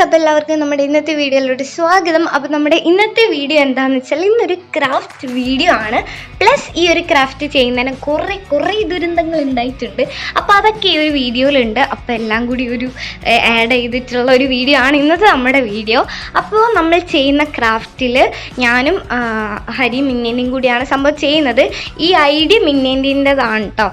Friends അപ്പോൾ എല്ലാവർക്കും നമ്മുടെ ഇന്നത്തെ വീഡിയോയിലോട്ട് സ്വാഗതം. അപ്പോൾ നമ്മുടെ ഇന്നത്തെ വീഡിയോ എന്താണെന്ന് വെച്ചാൽ ഇന്നൊരു ക്രാഫ്റ്റ് വീഡിയോ ആണ്. പ്ലസ് ഈ ഒരു ക്രാഫ്റ്റ് ചെയ്യുന്നതിന് കുറേ കുറേ ദുരന്തങ്ങൾ ഉണ്ടായിട്ടുണ്ട്. അപ്പോൾ അതൊക്കെ ഈ ഒരു വീഡിയോയിലുണ്ട്. അപ്പോൾ എല്ലാം കൂടി ഒരു ആഡ് ചെയ്തിട്ടുള്ള ഒരു വീഡിയോ ആണ് ഇന്നത്തെ നമ്മുടെ വീഡിയോ. അപ്പോൾ നമ്മൾ ചെയ്യുന്ന ക്രാഫ്റ്റിൽ ഞാനും ഹരി മിന്നേന്റെയും കൂടിയാണ് സംഭവം ചെയ്യുന്നത്. ഈ ഐഡിയ മിന്നേന്റെതാണ് കേട്ടോ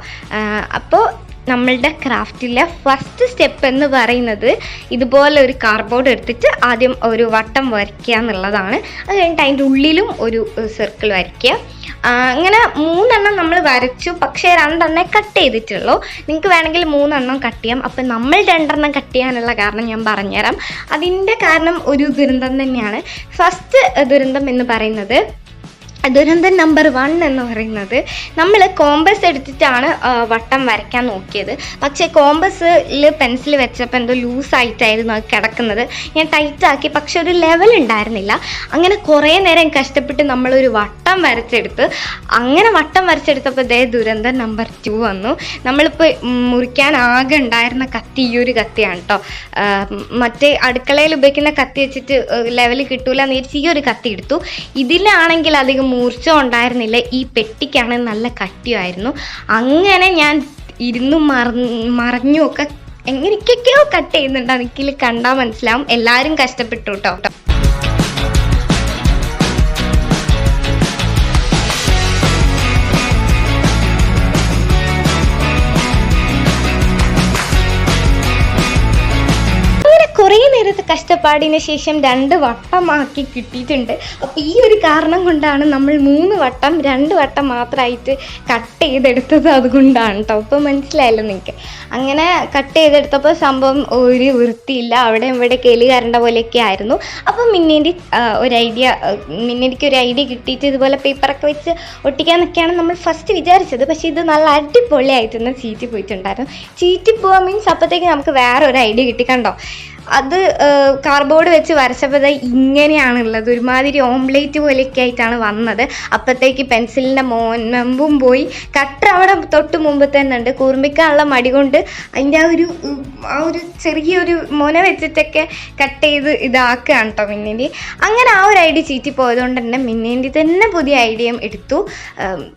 അപ്പോൾ നമ്മളുടെ ക്രാഫ്റ്റിലെ ഫസ്റ്റ് സ്റ്റെപ്പ് എന്ന് പറയുന്നത് ഇതുപോലെ ഒരു കാർഡ്ബോർഡ് എടുത്തിട്ട് ആദ്യം ഒരു വട്ടം വരയ്ക്കുക എന്നുള്ളതാണ്. അത് കഴിഞ്ഞിട്ട് അതിന്റെ ഉള്ളിലും ഒരു സർക്കിൾ വരയ്ക്കുക. അങ്ങനെ മൂന്നെണ്ണം നമ്മൾ വരച്ചു. പക്ഷേ രണ്ടെണ്ണേ കട്ട് ചെയ്തിട്ടുള്ളൂ. നിങ്ങൾക്ക് വേണമെങ്കിൽ മൂന്നെണ്ണം കട്ട് ചെയ്യാം. അപ്പം നമ്മൾ രണ്ടെണ്ണം കട്ട് ചെയ്യാനുള്ള കാരണം ഞാൻ പറഞ്ഞുതരാം. അതിന്റെ കാരണം ഒരു ദുരന്തം തന്നെയാണ്. ഫസ്റ്റ് ദുരന്തം എന്ന് പറയുന്നത് ദുരന്തം നമ്പർ വൺ എന്ന് പറയുന്നത് നമ്മൾ കോമ്പസ് എടുത്തിട്ടാണ് വട്ടം വരയ്ക്കാൻ നോക്കിയത്. പക്ഷേ കോമ്പസിൽ പെൻസിൽ വെച്ചപ്പോൾ എന്തോ ലൂസായിട്ടായിരുന്നു അത് കിടക്കുന്നത്. ഞാൻ ടൈറ്റാക്കി പക്ഷെ ഒരു ലെവൽ ഉണ്ടായിരുന്നില്ല. അങ്ങനെ കുറേ നേരം കഷ്ടപ്പെട്ട് നമ്മളൊരു വട്ടം വരച്ചെടുത്ത് അങ്ങനെ വട്ടം വരച്ചെടുത്തപ്പോൾ ദേ ദുരന്തം നമ്പർ ടു വന്നു. നമ്മളിപ്പോൾ മുറിക്കാൻ ആകെ ഉണ്ടായിരുന്ന കത്തി ഈ ഒരു കത്തിയാണ് കേട്ടോ മറ്റേ അടുക്കളയിൽ ഉപയോഗിക്കുന്ന കത്തി വെച്ചിട്ട് ലെവൽ കിട്ടൂല എന്ന് വിചാരിച്ച് ഈ ഒരു കത്തി എടുത്തു. ഇതിലാണെങ്കിൽ അധികം മൂർച്ച ഉണ്ടായിരുന്നില്ല. ഈ പെട്ടിക്കാണ് നല്ല കട്ടിയായിരുന്നു. അങ്ങനെ ഞാൻ ഇരുന്നു ഒക്കെ എങ്ങനെയൊക്കെയോ കട്ട് ചെയ്യുന്നുണ്ട്. എനിക്കിൽ കണ്ടാൽ മനസ്സിലാവും. എല്ലാവരും കഷ്ടപ്പെട്ടു കേട്ടോ. കഷ്ടപ്പാടിന് ശേഷം രണ്ട് വട്ടമാക്കി കിട്ടിയിട്ടുണ്ട്. അപ്പോൾ ഈ ഒരു കാരണം കൊണ്ടാണ് നമ്മൾ മൂന്ന് വട്ടം രണ്ട് വട്ടം മാത്രമായിട്ട് കട്ട് ചെയ്തെടുത്തത് അതുകൊണ്ടാണ് കേട്ടോ അപ്പോൾ മനസ്സിലായല്ലോ നിങ്ങൾക്ക് അങ്ങനെ കട്ട് ചെയ്തെടുത്തപ്പോൾ സംഭവം ഒരു വൃത്തിയില്ല. അവിടെ ഇവിടെ കേലി കരണ്ട പോലെയൊക്കെ ആയിരുന്നു. അപ്പോൾ മിന്നേന്റെ ഒരു ഐഡിയ മിന്നേക്ക് ഒരു ഐഡിയ കിട്ടിയിട്ട് ഇതുപോലെ പേപ്പറൊക്കെ വെച്ച് ഒട്ടിക്കാന്നൊക്കെയാണ് നമ്മൾ ഫസ്റ്റ് വിചാരിച്ചത്. പക്ഷേ ഇത് നല്ല അടിപൊളിയായിട്ട് തന്നെ ചീറ്റി പോയിട്ടുണ്ടായിരുന്നു ചീറ്റി പോവാൻ മീൻസ് അപ്പോഴത്തേക്ക് നമുക്ക് വേറെ ഒരു ഐഡിയ കിട്ടി കണ്ടോ അത് കാർബോർഡ് വെച്ച് വരച്ചപ്പോൾ ഇങ്ങനെയാണ് ഇങ്ങനെയാണുള്ളത് ഒരുമാതിരി ഓംലേറ്റ് പോലെയൊക്കെ ആയിട്ടാണ് വന്നത്. അപ്പോഴത്തേക്ക് പെൻസിലിന്റെ മുമ്പും പോയി. കട്ടർ അവിടെ തൊട്ട് മുമ്പ് തന്നെ ഉണ്ട്. കൂർമ്മിക്കാനുള്ള മടി കൊണ്ട് അതിന്റെ ആ ഒരു ആ ഒരു ചെറിയൊരു മുന വെച്ചിട്ടൊക്കെ കട്ട് ചെയ്ത് ഇതാക്കുകയാണ് കേട്ടോ മിന്നിന്റെ. അങ്ങനെ ആ ഒരു ഐഡിയ ചീറ്റി പോയതുകൊണ്ട് തന്നെ മിന്നിന്റെ തന്നെ പുതിയ ഐഡിയയും എടുത്തു.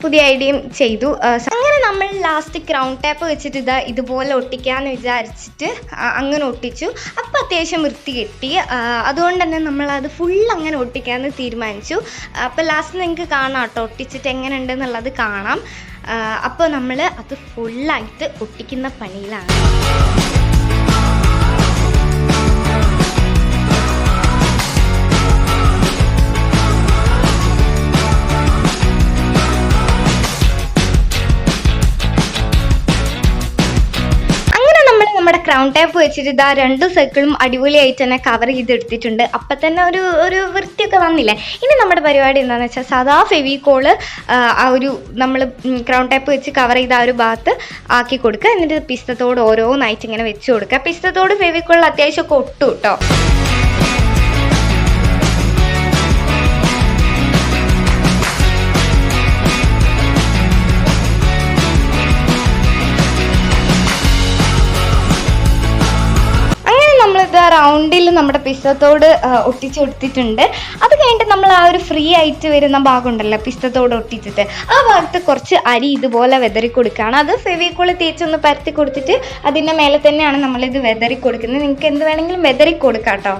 പുതിയ ഐഡിയയും ചെയ്തു. അങ്ങനെ നമ്മൾ ലാസ്റ്റ് ക്രൗൺ ടാപ്പ് വെച്ചിട്ട് ഇതാ ഇതുപോലെ ഒട്ടിക്കാമെന്ന് വിചാരിച്ചിട്ട് അങ്ങനെ ഒട്ടിച്ചു. അപ്പം അത്യാവശ്യം വൃത്തി കിട്ടി. അതുകൊണ്ട് തന്നെ നമ്മൾ അത് ഫുൾ അങ്ങനെ ഒട്ടിക്കാമെന്ന് തീരുമാനിച്ചു. അപ്പോൾ ലാസ്റ്റ് നിങ്ങൾക്ക് കാണാം കേട്ടോ ഒട്ടിച്ചിട്ട് എങ്ങനെ ഉണ്ടെന്നുള്ളത് കാണാം അപ്പോൾ നമ്മൾ അത് ഫുള്ളായിട്ട് ഒട്ടിക്കുന്ന പണിയിലാണ്. ക്രൗൺ ടൈപ്പ് വെച്ചിട്ട് ഇതാ രണ്ട് സർക്കിളും അടിപൊളിയായിട്ട് തന്നെ കവർ ചെയ്തെടുത്തിട്ടുണ്ട്. അപ്പം തന്നെ ഒരു ഒരു വൃത്തിയൊക്കെ വന്നില്ലേ? ഇനി നമ്മുടെ പരിപാടി എന്താണെന്ന് വെച്ചാൽ സാധാ ഫെവിക്കോൾ ആ ഒരു നമ്മൾ ക്രൗൺ ടൈപ്പ് വെച്ച് കവർ ചെയ്ത ആ ഒരു ഭാഗത്ത് ആക്കി കൊടുക്കുക എന്നിട്ട് പിസ്തത്തോട് ഓരോന്നായിട്ട് ഇങ്ങനെ വെച്ച് കൊടുക്കുക പിസ്തത്തോട് ഫെവിക്കോളിൽ അത്യാവശ്യമൊക്കെ ഒട്ടും കേട്ടോ റൗണ്ടിൽ നമ്മുടെ പിസ്തത്തോട് ഒട്ടിച്ച് കൊടുത്തിട്ടുണ്ട് അത് കഴിഞ്ഞിട്ട് നമ്മൾ ആ ഒരു ഫ്രീ ആയിട്ട് വരുന്ന ഭാഗമുണ്ടല്ലോ പിസ്തത്തോട് ഒട്ടിച്ചിട്ട്. ആ ഭാഗത്ത് കുറച്ച് അരി ഇതുപോലെ വെതറി കൊടുക്കുകയാണ് അത് ഫെവിക്കോൾ തേച്ചൊന്ന് പരത്തി കൊടുത്തിട്ട് അതിന്റെ മേലെ തന്നെയാണ് നമ്മളിത് വെതറി കൊടുക്കുന്നത് നിങ്ങൾക്ക് എന്ത് വേണമെങ്കിലും വെതറി കൊടുക്കാം കേട്ടോ.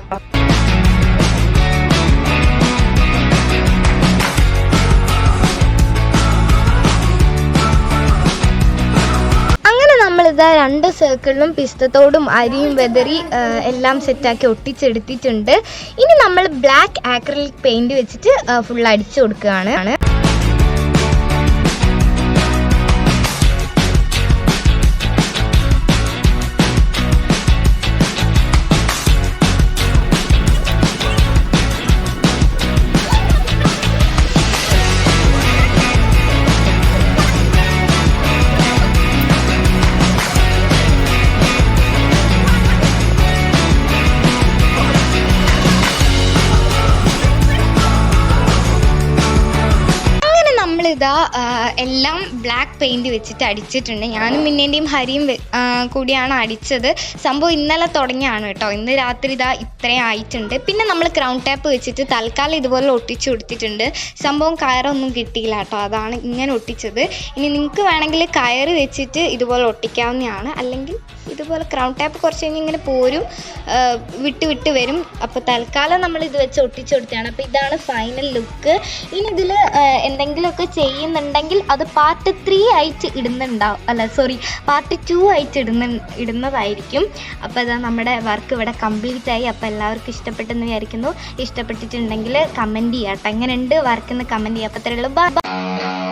രണ്ട് സർക്കിളിലും പിസ്തത്തോടും അരിയും വെതറി എല്ലാം സെറ്റാക്കി ഒട്ടിച്ചെടുത്തിട്ടുണ്ട്. ഇനി നമ്മൾ ബ്ലാക്ക് ആക്രിലിക് പെയിന്റ് വെച്ചിട്ട് ഫുൾ അടിച്ചു കൊടുക്കുകയാണ്. ആ, എല്ലാം ബ്ലാക്ക് പെയിന്റ് വെച്ചിട്ട് അടിച്ചിട്ടുണ്ട്. ഞാനും മിന്നേന്റെയും ഹരിയും കൂടിയാണ് അടിച്ചത്. സംഭവം ഇന്നലെ തുടങ്ങിയാണ് കേട്ടോ. ഇന്ന് രാത്രി ഇതാ ഇത്രയും ആയിട്ടുണ്ട്. പിന്നെ നമ്മൾ ക്രൗൺ ടാപ്പ് വെച്ചിട്ട് തൽക്കാലം ഇതുപോലെ ഒട്ടിച്ചു കൊടുത്തിട്ടുണ്ട്. സംഭവം കയറൊന്നും കിട്ടിയില്ല കേട്ടോ. അതാണ് ഇങ്ങനെ ഒട്ടിച്ചത്. ഇനി നിങ്ങൾക്ക് വേണമെങ്കിൽ കയർ വെച്ചിട്ട് ഇതുപോലെ ഒട്ടിക്കാവുന്നതാണ്. അല്ലെങ്കിൽ ഇതുപോലെ ക്രൗൺ ടാപ്പ് കുറച്ച് കഴിഞ്ഞ് ഇങ്ങനെ പോരും വിട്ട് വിട്ട് വരും. അപ്പോൾ തൽക്കാലം നമ്മൾ ഇത് വെച്ച് ഒട്ടിച്ചു കൊടുത്തതാണ്. അപ്പോൾ ഇതാണ് ഫൈനൽ ലുക്ക് ഇനി ഇതിൽ എന്തെങ്കിലുമൊക്കെ ചെയ്യുന്നുണ്ടെങ്കിൽ അത് പാർട്ട് ത്രീ ആയിട്ട് ഇടുന്നുണ്ടാവും അല്ല സോറി പാർട്ട് ടു ആയിട്ട് ഇടുന്ന ഇടുന്നതായിരിക്കും. അപ്പോൾ ഇതാ നമ്മുടെ വർക്ക് ഇവിടെ കംപ്ലീറ്റ് ആയി. അപ്പോൾ എല്ലാവർക്കും ഇഷ്ടപ്പെട്ടെന്ന് വിചാരിക്കുന്നു. ഇഷ്ടപ്പെട്ടിട്ടുണ്ടെങ്കിൽ കമന്റ് ചെയ്യാം കേട്ടോ എങ്ങനെയുണ്ട് വർക്ക് എന്ന് കമന്റ് ചെയ്യാം അപ്പോൾ അത്രയുള്ളൂ ബൈ